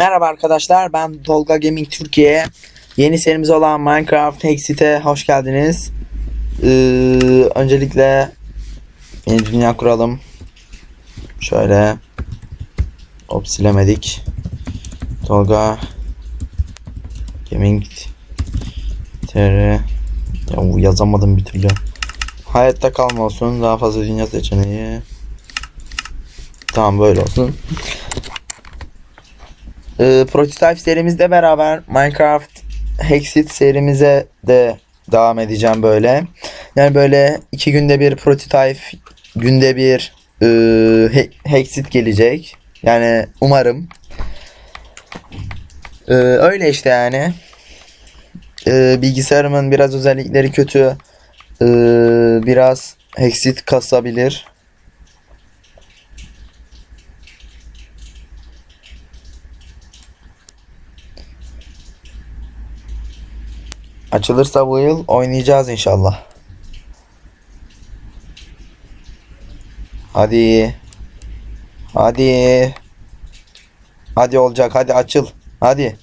Merhaba arkadaşlar ben Tolga Gaming Türkiye. Yeni serimiz olan Minecraft Hexit'e hoş geldiniz. Ee, öncelikle yeni dünya kuralım. Şöyle hop silemedik. Tolga Gaming TR ya yazamadım bir türlü. Hayatta kalma olsun daha fazla dünya seçeneği. Tamam böyle olsun. Ee, Prototype serimizde beraber Minecraft Hexit serimize de devam edeceğim böyle. Yani böyle iki günde bir Prototype, günde bir e, He- Hexit gelecek. Yani umarım. Ee, öyle işte yani. Ee, bilgisayarımın biraz özellikleri kötü. Ee, biraz Hexit kasabilir. Açılırsa bu yıl oynayacağız inşallah. Hadi. Hadi. Hadi olacak. Hadi açıl. Hadi.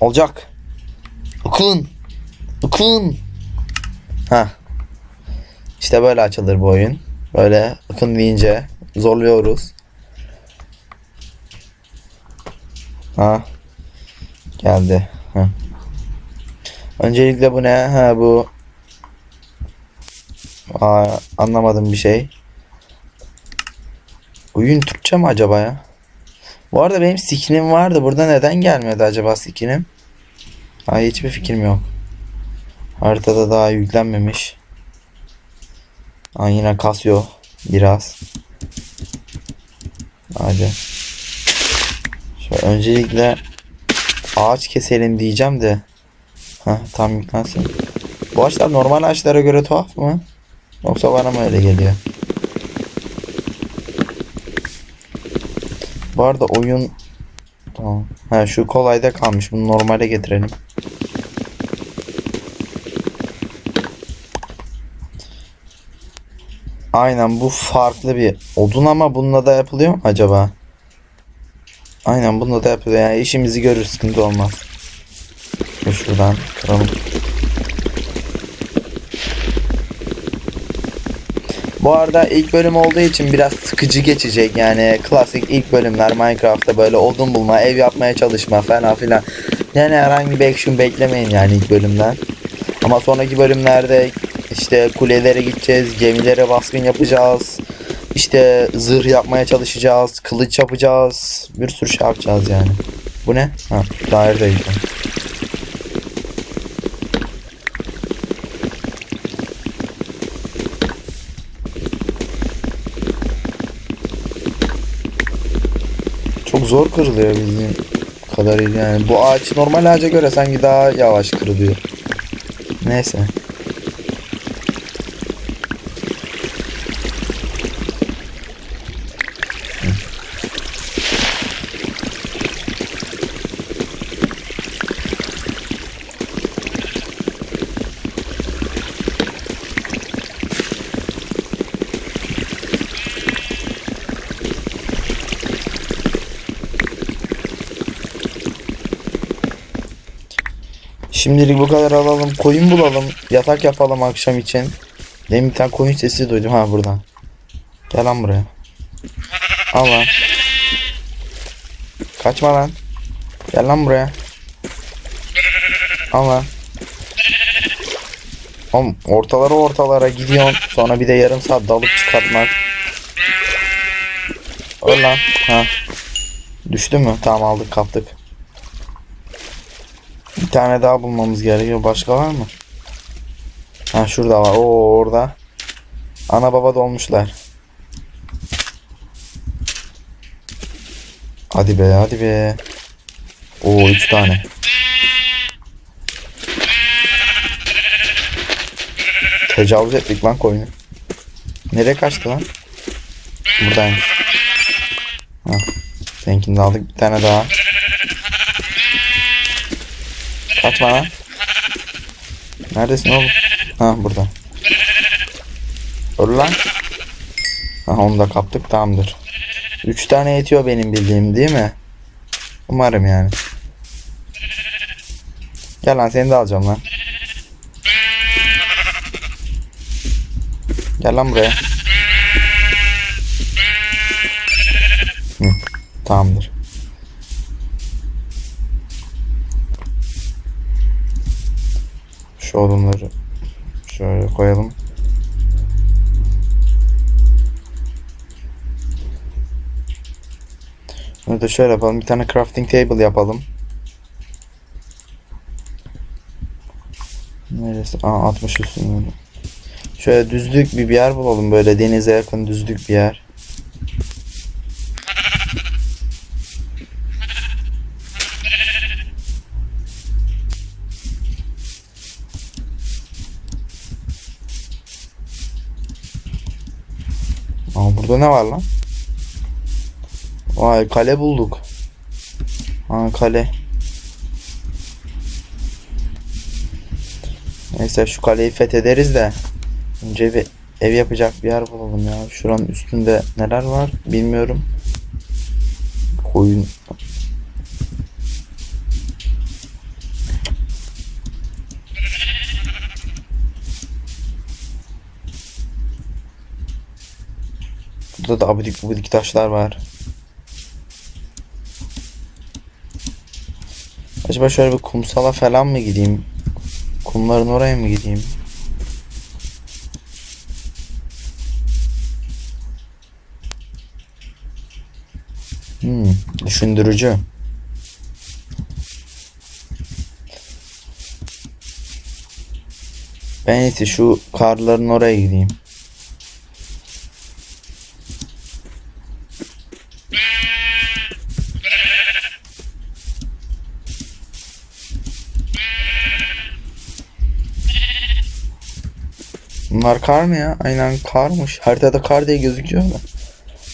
Olacak. Ukun. Ukun. Ha. İşte böyle açılır bu oyun. Böyle akın deyince zorluyoruz. Ha. Geldi. Ha. Öncelikle bu ne? Ha bu. Aa, anlamadım bir şey. Oyun Türkçe mi acaba ya? Bu arada benim skinim vardı. Burada neden gelmedi acaba skinim? Ay hiçbir fikrim yok. Haritada daha yüklenmemiş. Aa, yine kasıyor biraz. Hadi. Şöyle öncelikle ağaç keselim diyeceğim de. Heh, tam yüklensin. Bu ağaçlar normal ağaçlara göre tuhaf mı? Yoksa bana mı öyle geliyor? Bu arada oyun Tamam. Ha şu kolayda kalmış. Bunu normale getirelim. Aynen bu farklı bir odun ama bununla da yapılıyor mu acaba? Aynen bununla da yapılıyor. Yani işimizi görür sıkıntı olmaz. Şuradan kıralım. Bu arada ilk bölüm olduğu için biraz sıkıcı geçecek yani klasik ilk bölümler Minecraft'ta böyle odun bulma, ev yapmaya çalışma falan filan. Yani herhangi bir action beklemeyin yani ilk bölümden. Ama sonraki bölümlerde işte kulelere gideceğiz, gemilere baskın yapacağız. İşte zırh yapmaya çalışacağız, kılıç yapacağız. Bir sürü şey yapacağız yani. Bu ne? Ha, daire. Çok zor kırılıyor bildiğim kadarıyla yani. Bu ağaç normal ağaca göre sanki daha yavaş kırılıyor. Neyse. Şimdilik bu kadar alalım. Koyun bulalım. Yatak yapalım akşam için. Demin bir tane koyun sesi duydum. Ha buradan. Gel lan buraya. Al lan. Kaçma lan. Gel lan buraya. Al lan. Oğlum ortalara ortalara gidiyorsun. Sonra bir de yarım saat dalıp çıkartmak. Öl lan. Ha. Düştü mü? Tamam aldık kaptık. Bir tane daha bulmamız gerekiyor. Başka var mı? Ha şurada var. Oo orada. Ana baba dolmuşlar. Hadi be hadi be. Oo üç tane. Tecavüz ettik lan koyunu. Nereye kaçtı lan? Buradaymış. Ha. Seninkini aldık. Bir tane daha. Kaçma lan. Neredesin oğlum? Ha burada. Öl lan. Ha onu da kaptık tamamdır. 3 tane yetiyor benim bildiğim değil mi? Umarım yani. Gel lan seni de alacağım lan. Gel lan buraya. Şu odunları şöyle koyalım. Bunu da şöyle yapalım. Bir tane crafting table yapalım. Neresi? Aa 60 üstünde. Şöyle düzlük bir, yer bulalım böyle denize yakın düzlük bir yer. Burada ne var lan? Vay kale bulduk. Aa kale. Neyse şu kaleyi fethederiz de. Önce bir ev yapacak bir yer bulalım ya. Şuranın üstünde neler var bilmiyorum. Koyun. Burada da abidik gubidik taşlar var. Acaba şöyle bir kumsala falan mı gideyim? Kumların oraya mı gideyim? Hmm, düşündürücü. Ben en iyisi şu karların oraya gideyim. Bunlar kar mı ya? Aynen karmış. Haritada kar diye gözüküyor da.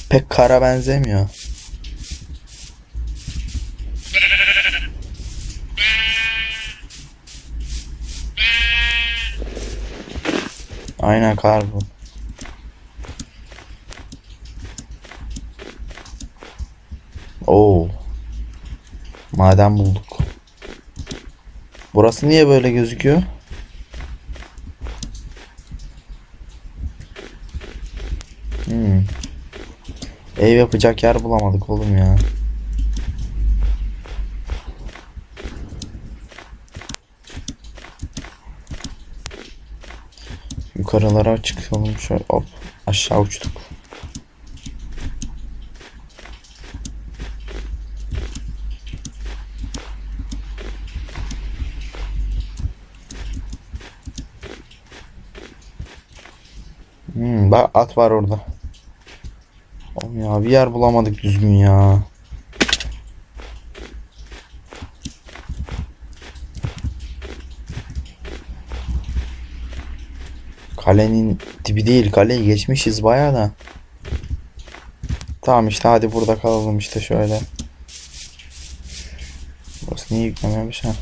Pek kara benzemiyor. Aynen kar bu. Oo. Maden bulduk. Burası niye böyle gözüküyor? Hmm. Ev yapacak yer bulamadık oğlum ya. Yukarılara çıkalım şöyle hop aşağı uçtuk. Hmm, bak at var orada. Oğlum ya bir yer bulamadık düzgün ya. Kalenin dibi değil kaleyi geçmişiz bayağı da. Tamam işte hadi burada kalalım işte şöyle. Burası niye yüklememiş ha?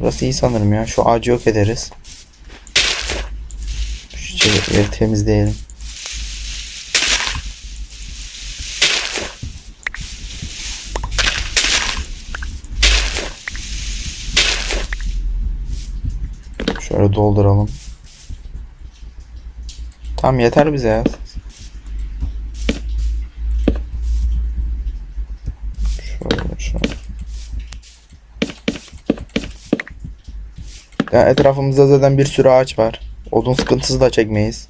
Burası iyi sanırım ya. Şu ağacı yok ederiz. Şu temizleyelim. Şöyle dolduralım. Tamam yeter bize ya. Şöyle şöyle. Ya etrafımızda zaten bir sürü ağaç var. Odun sıkıntısı da çekmeyiz.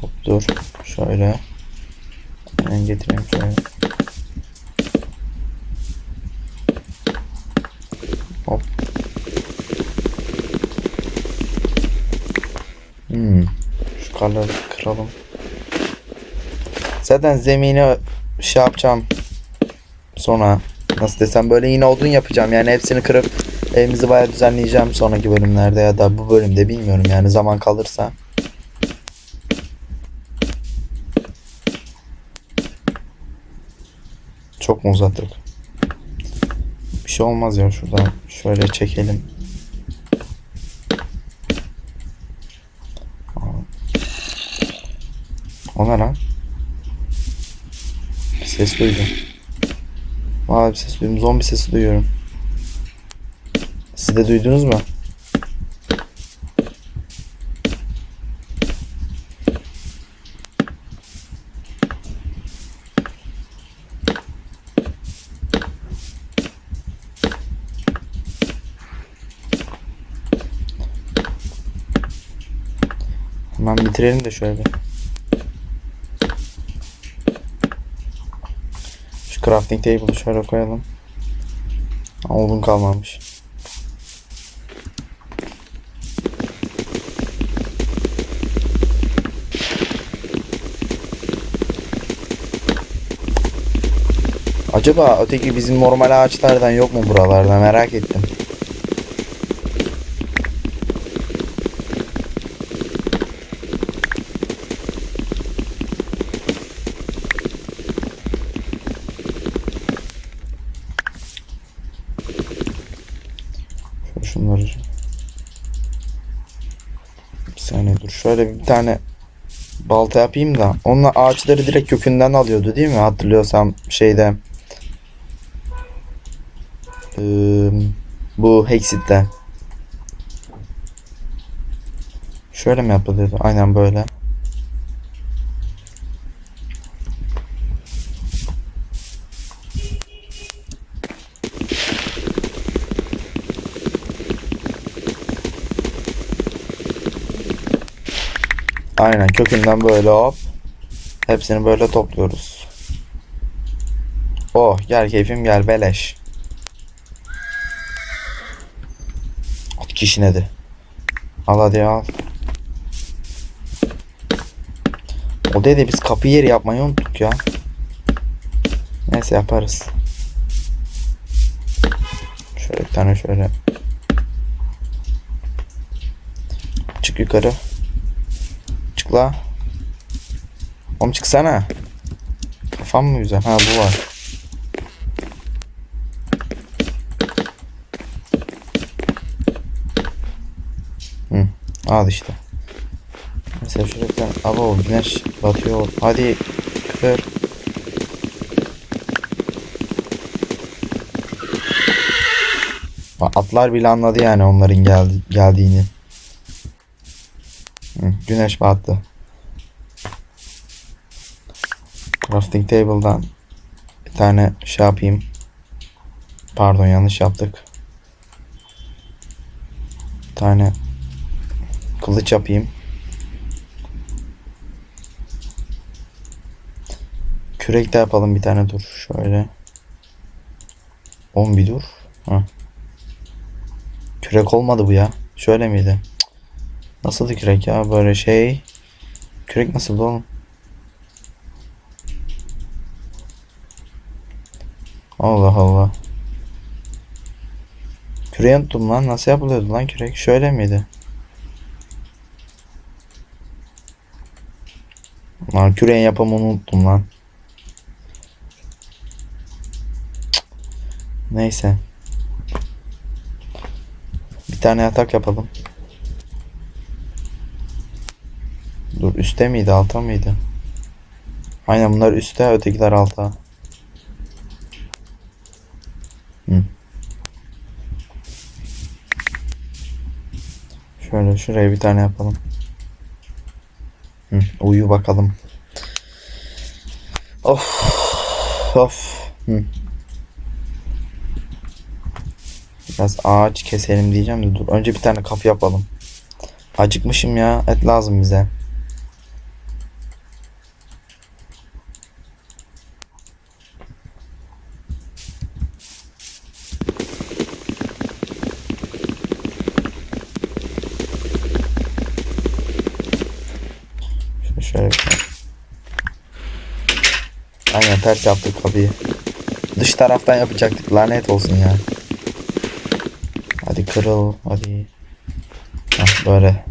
Hop dur. Şöyle. Ben getireyim şöyle. Hop. Hmm. Şu karları kıralım. Zaten zemini şey yapacağım. Sonra nasıl desem böyle yine odun yapacağım. Yani hepsini kırıp evimizi bayağı düzenleyeceğim sonraki bölümlerde ya da bu bölümde bilmiyorum yani zaman kalırsa. Çok mu uzattık? Bir şey olmaz ya şuradan şöyle çekelim. O ne lan? Ses duydum. Vay bir ses duydum. Zombi sesi duyuyorum. Siz de duydunuz mu? Hemen bitirelim de şöyle. Crafting table'ı şöyle koyalım. Odun kalmamış. Acaba öteki bizim normal ağaçlardan yok mu buralarda merak ettim. Şöyle şunları. Bir saniye dur. Şöyle bir tane balta yapayım da. Onunla ağaçları direkt kökünden alıyordu değil mi? Hatırlıyorsam şeyde. Ee, bu Hexit'te. Şöyle mi yapılıyordu? Aynen böyle. Aynen kökünden böyle hop. Hepsini böyle topluyoruz. Oh gel keyfim gel beleş. At kişine de. Al hadi al. O dedi biz kapı yeri yapmayı unuttuk ya. Neyse yaparız. Şöyle bir tane şöyle. Çık yukarı. La. Oğlum çıksana. Kafam mı güzel? Ha bu var. Hı, al işte. Mesela şurada bir tane abo güneş batıyor. Hadi kır. Atlar bile anladı yani onların geldi, geldiğini. Güneş battı. Crafting table'dan bir tane şey yapayım. Pardon yanlış yaptık. Bir tane kılıç yapayım. Kürek de yapalım bir tane dur. Şöyle. 10 bir dur. Ha. Kürek olmadı bu ya. Şöyle miydi? Cık. Nasıldı kürek ya? Böyle şey. Kürek nasıldı oğlum? Allah Allah. Küreği unuttum lan. Nasıl yapılıyordu lan kürek? Şöyle miydi? Lan küreğin yapımını unuttum lan. Neyse. Bir tane yatak yapalım. Dur üstte miydi alta mıydı? Aynen bunlar üstte ötekiler alta. Şöyle şuraya bir tane yapalım. Hı, uyu bakalım. Of. Of. Hı. Biraz ağaç keselim diyeceğim de dur. Önce bir tane kapı yapalım. Acıkmışım ya. Et lazım bize. Şöyle, şöyle bir tane. Aynen ters yaptık kapıyı. Dış taraftan yapacaktık. Lanet olsun ya. Hadi kırıl. Hadi. Hah, böyle.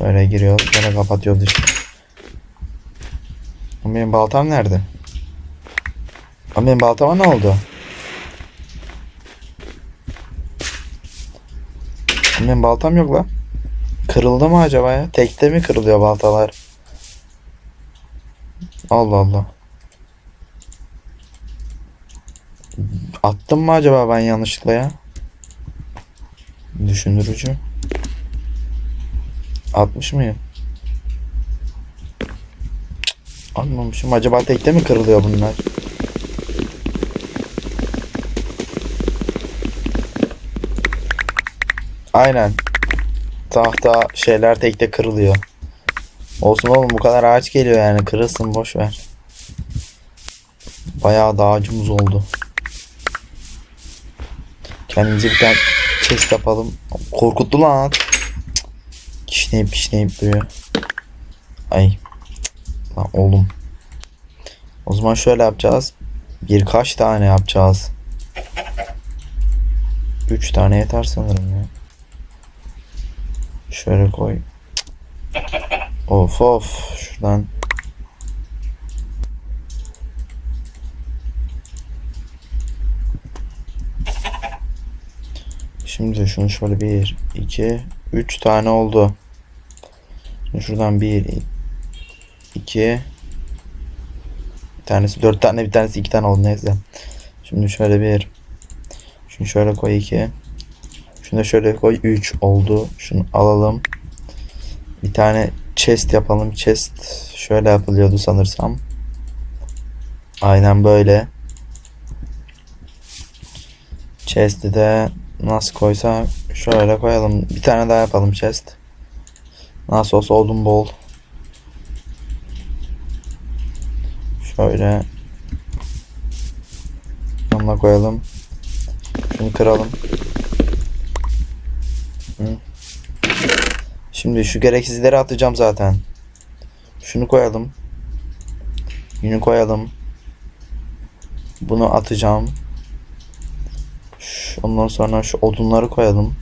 Böyle giriyoruz. Böyle kapatıyoruz işte. Ama Benim baltam nerede? Ama Benim baltama ne oldu? Ama Benim baltam yok lan. Kırıldı mı acaba ya? Tekte mi kırılıyor baltalar? Allah Allah. Attım mı acaba ben yanlışlıkla ya? Düşündürücü. Atmış mıyım? Atmamışım. Acaba tekte mi kırılıyor bunlar? Aynen. Tahta şeyler tekte kırılıyor. Olsun oğlum bu kadar ağaç geliyor yani kırılsın boş ver. Bayağı da ağacımız oldu. Kendimize bir tane chest yapalım. Korkuttu lan. Kişneyip kişneyip duruyor. Ay. Lan oğlum. O zaman şöyle yapacağız. Birkaç tane yapacağız. Üç tane yeter sanırım ya. Şöyle koy. Of of. Şuradan. Şimdi şunu şöyle bir, iki, üç tane oldu. Şimdi şuradan bir, iki, bir tanesi dört tane, bir tanesi iki tane oldu neyse. Şimdi şöyle bir, şunu şöyle koy iki, şunu da şöyle koy üç oldu. Şunu alalım. Bir tane chest yapalım. Chest şöyle yapılıyordu sanırsam. Aynen böyle. Chest'i de nasıl koysak şöyle koyalım. Bir tane daha yapalım chest. Nasıl olsa odun bol. Şöyle. Yanına koyalım. Şunu kıralım. Şimdi şu gereksizleri atacağım zaten. Şunu koyalım. Yünü koyalım. Bunu atacağım. Ondan sonra şu odunları koyalım.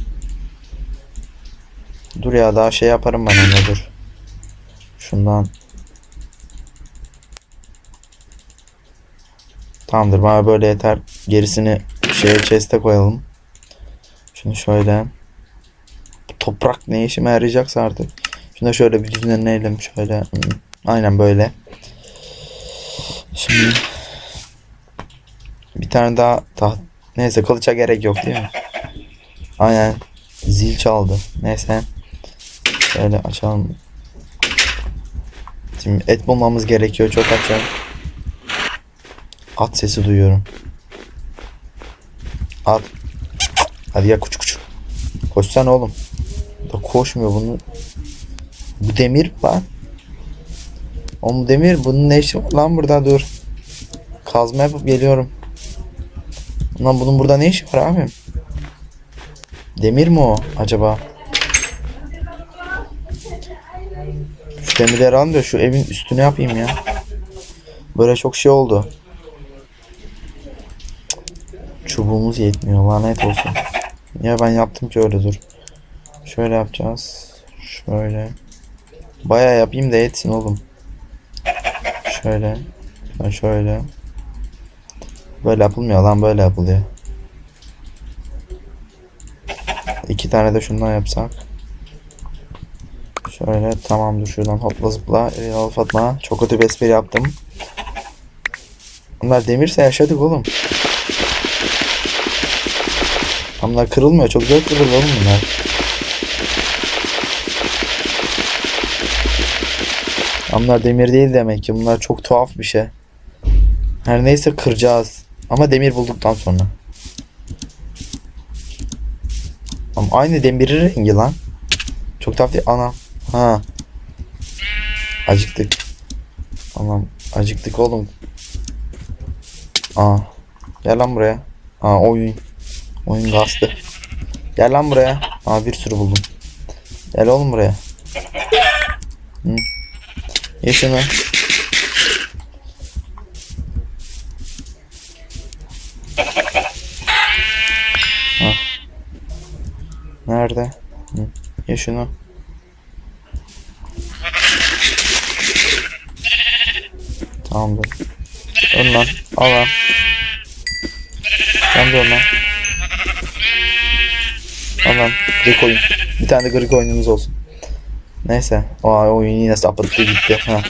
Dur ya daha şey yaparım ben onunla dur. Şundan. Tamamdır bana böyle yeter. Gerisini şeye chest'e koyalım. Şunu şöyle. Bu toprak ne işime yarayacaksa artık. Şunu şöyle bir düzenleyelim şöyle. Hı, Aynen böyle. Şimdi bir tane daha taht Neyse kılıça gerek yok değil mi? Aynen. Zil çaldı. Neyse. Şöyle açalım. Şimdi et bulmamız gerekiyor. Çok açalım. At sesi duyuyorum. At. Hadi ya kuçu kuçu. Koşsana oğlum. Da koşmuyor bunu. Bu demir lan. Oğlum demir bunun ne işi var lan burada dur. Kazma yapıp geliyorum. Lan bunun burada ne işi var abi? Demir mi o acaba? Şu demirleri almıyor. Şu evin üstüne yapayım ya. Böyle çok şey oldu. Çubuğumuz yetmiyor. Lanet olsun. Ya ben yaptım ki öyle dur. Şöyle yapacağız. Şöyle. Baya yapayım da yetsin oğlum. Şöyle. Şöyle. Böyle yapılmıyor lan böyle yapılıyor. İki tane de şundan yapsak. Şöyle tamamdır şuradan hopla zıpla. Eyvallah Fatma. Çok kötü bir yaptım. Bunlar demirse yaşadık oğlum. Bunlar kırılmıyor. Çok zor kırılır oğlum bunlar. Bunlar demir değil demek ki. Bunlar çok tuhaf bir şey. Her neyse kıracağız. Ama demir bulduktan sonra. Ama aynı demirin rengi lan. Çok değil. Ana. Ha. Acıktık. Tamam. Acıktık oğlum. Aa. Gel lan buraya. Aa oyun. Oyun gastı. Gel lan buraya. Aa bir sürü buldum. Gel oğlum buraya. Hı. Ye Nerede? Hı. Ye şunu. Tamamdır. Ön lan. Al lan. Sen de lan. Al lan. Grik oyun. Bir tane de grik oyunumuz olsun. Neyse. O oyun yine sapıttı gitti. Ha.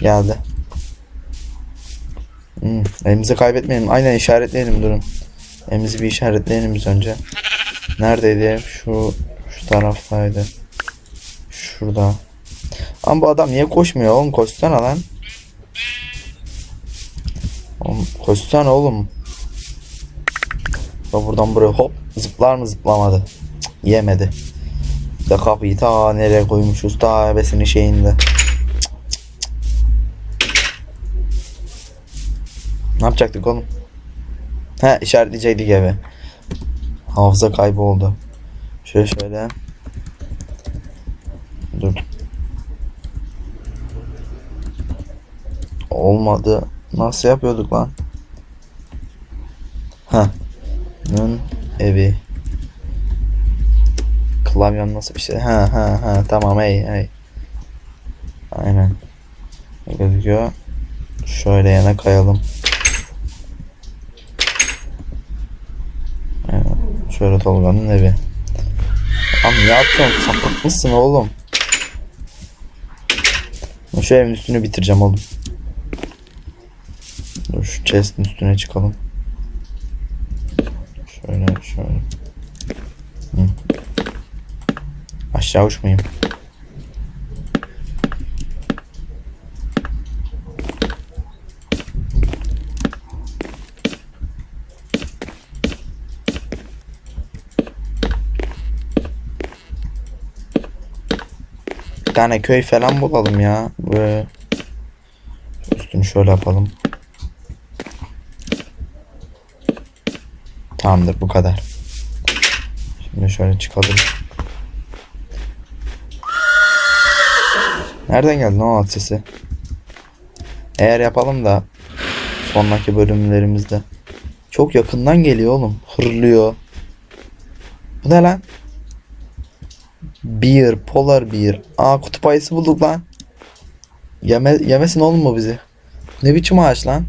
Geldi. Hmm, elimizi kaybetmeyelim. Aynen işaretleyelim durun. Elimizi bir işaretleyelim biz önce. Neredeydi? Şu şu taraftaydı. Şurada. Ama bu adam niye koşmuyor oğlum? Koşsana lan. Oğlum, koşsana oğlum. Ya buradan buraya hop zıplar mı zıplamadı. Cık, yemedi. De kapıyı ta nereye koymuşuz ta ebesinin şeyinde. Ne yapacaktık oğlum? He işaretleyecektik eve. Hafıza kaybı oldu. Şöyle şöyle. Dur. Olmadı. Nasıl yapıyorduk lan? Ha. Nın evi. Klavyem nasıl bir şey? Ha ha ha tamam hey hey. Aynen. Ne gözüküyor? Şöyle yana kayalım. Aynen. Şöyle Tolga'nın evi. Ama ne yapıyorsun? Sapık mısın oğlum? Şu evin üstünü bitireceğim oğlum. Dur şu chest'in üstüne çıkalım. Şöyle şöyle. Hı. Aşağı uçmayayım. Bir tane köy falan bulalım ya. Böyle. Üstünü şöyle yapalım. Tamamdır bu kadar. Şimdi şöyle çıkalım. Nereden geldi o at sesi? Eğer yapalım da sonraki bölümlerimizde. Çok yakından geliyor oğlum. Hırlıyor. Bu ne lan? Beer, polar beer. Aa kutup ayısı bulduk lan. Yeme, yemesin oğlum mu bizi? Ne biçim ağaç lan?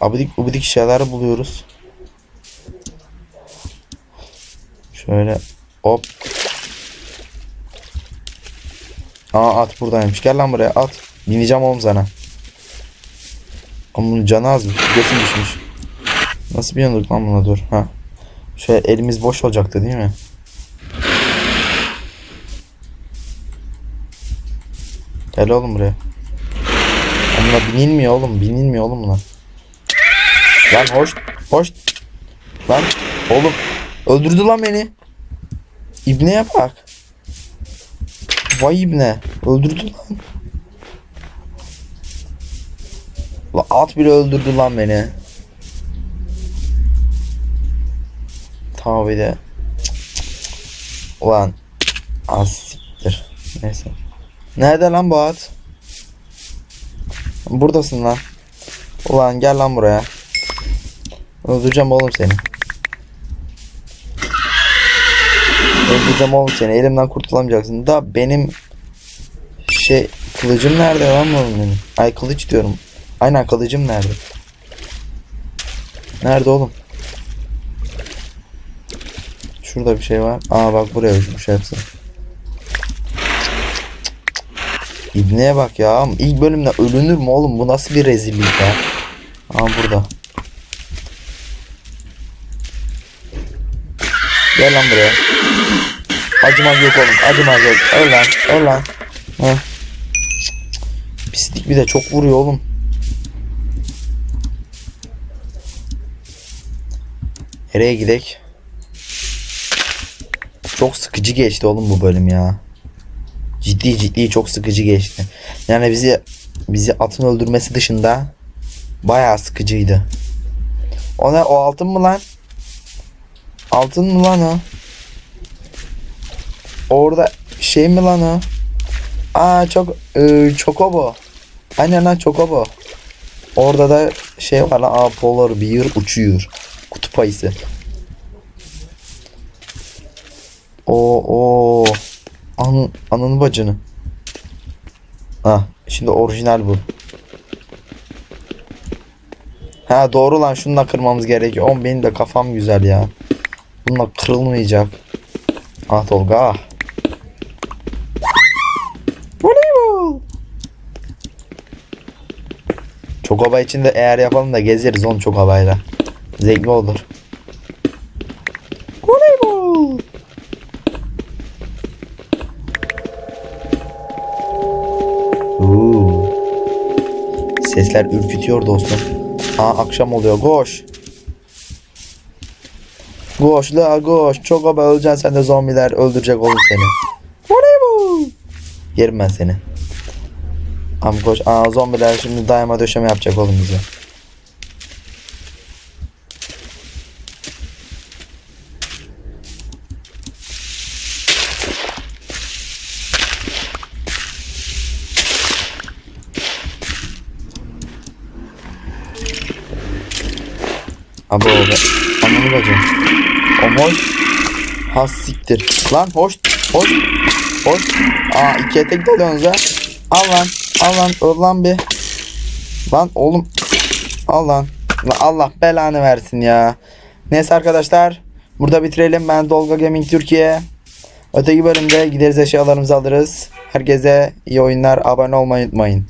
Abidik abidik şeyler buluyoruz. Şöyle hop. Aa at buradaymış. Gel lan buraya at. Bineceğim oğlum sana. Ama bunun canı azmış. Götüm düşmüş. Nasıl biniyorduk lan buna dur. Ha. Şöyle elimiz boş olacaktı değil mi? Gel oğlum buraya. Lan Buna binilmiyor oğlum. Binilmiyor oğlum buna. Lan hoş. Hoş. Lan oğlum. Öldürdü lan beni. İbneye bak. Vay ibne. Öldürdü lan. La at bile öldürdü lan beni. Tabi de. Ulan. Az siktir. Neyse. Nerede lan bu at? Buradasın lan. Ulan gel lan buraya. Öldüreceğim oğlum seni. Öldüreceğim oğlum seni. Elimden kurtulamayacaksın. Da benim şey kılıcım nerede lan oğlum benim? Ay kılıç diyorum. Aynen kılıcım nerede? Nerede oğlum? Şurada bir şey var. Aa bak buraya uçmuş hepsi. İbneye bak ya. İlk bölümde ölünür mü oğlum? Bu nasıl bir rezillik ya? Aa burada. Gel lan buraya. Acımak yok oğlum. Acımak yok. Öl lan. Öl lan. Pislik bir de çok vuruyor oğlum. Nereye gidek? Çok sıkıcı geçti oğlum bu bölüm ya. Ciddi ciddi çok sıkıcı geçti. Yani bizi bizi atın öldürmesi dışında bayağı sıkıcıydı. O ne o altın mı lan? Altın mı lan o? Orada şey mi lan o? Aa çok e, çokobo. Aynen lan çokobo. Orada da şey var lan aa polar bear uçuyor. Kutup ayısı. O o an ananı bacını. Ha şimdi orijinal bu. Ha doğru lan şununla kırmamız gerekiyor. Oğlum benim de kafam güzel ya. Bununla kırılmayacak. Ah Tolga ah. Voleybol. Çokoba için de eğer yapalım da gezeriz onu Çokoba'yla. Zevkli olur. Sesler ürkütüyor dostum. Aa akşam oluyor. Koş. Koş la koş. Çokoba öleceksin sen de zombiler öldürecek oğlum seni. Voleybol. Yerim ben seni. Ama koş. Aa zombiler şimdi daima döşeme yapacak oğlum bize. Abo be. Ananı bacım. O hoş. Has siktir. Lan hoş. Hoş. Hoş. Aa ikiye tek dalıyorsunuz ha. Al lan. Al lan. Öl bir. Lan oğlum. Al. Lan Allah belanı versin ya. Neyse arkadaşlar. Burada bitirelim. Ben Dolga Gaming Türkiye. Öteki bölümde gideriz eşyalarımızı alırız. Herkese iyi oyunlar. Abone olmayı unutmayın.